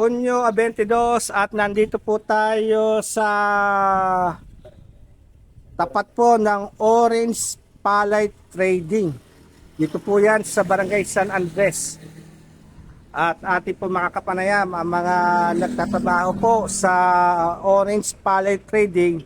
Hunyo 22 at nandito po tayo sa tapat po ng Orange Palay Trading. Dito po yan sa Barangay San Andres. At ating po makakapanayam ang mga nagtatrabaho po sa Orange Palay Trading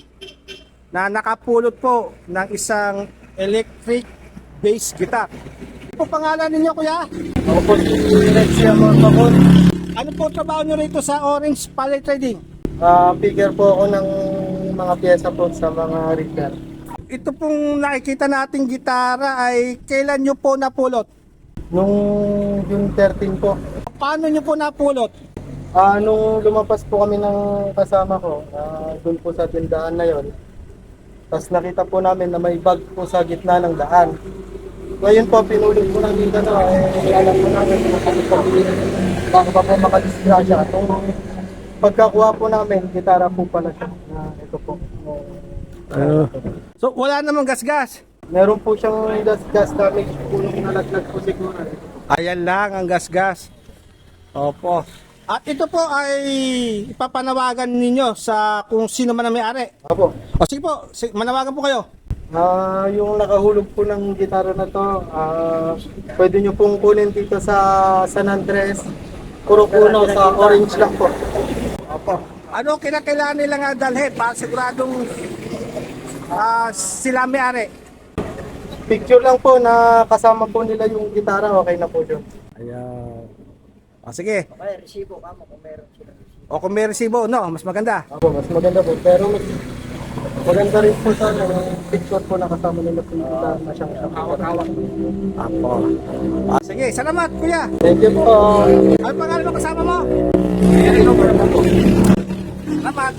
na nakapulot po ng isang electric bass guitar. Ano po pangalan ninyo kuya? Ako po si Rexia Morpacon. Ano po trabaho nyo rito sa Orange Palay Trading? Uh, figure po ako ng mga pyesa po sa mga reader. Ito pong nakikita nating gitara ay kailan nyo po napulot? Nung June 13 po, Paano nyo po napulot? ah nung lumapas po kami ng kasama ko, ah, doon po sa tindahan na yon. Tapos nakita po namin na may bag po sa gitna ng daan. Ngayon po, pinulot po ng dito na, eh, alam po namin kung bakit po baka pa po makadisgrasya. Itong pagkakuha po namin, gitara po pala siya. Na ito po. Ano? So wala namang gasgas. Meron po siyang gas, gas damage po nung nalaglag po siguro. Ayan lang ang gasgas. Opo. At ito po ay ipapanawagan ninyo sa kung sino man ang may-ari. Apo, O sige po, manawagan po kayo. Ah yung nakahulog po ng gitara na to, ah pwede nyo pong kunin dito sa San Andres, Kurokuno sa Orange lang po. Opo. Ano kinakailangan nila nga dalhin para siguradong ah, sila may-ari? Picture lang po na kasama po nila yung gitara, okay na po yun. Ayan. O sige. Kaya resibo ka mo kung meron sila. O kung may resibo, no, mas maganda. Apo, mas maganda po. Pero mas maganda rin po sa yung picture po na kasama nila po yung gitara na siyang hawak-hawak. Apo. Ah, sige, salamat kuya. Thank you po. Ano pangalan ng kasama mo? Salamat.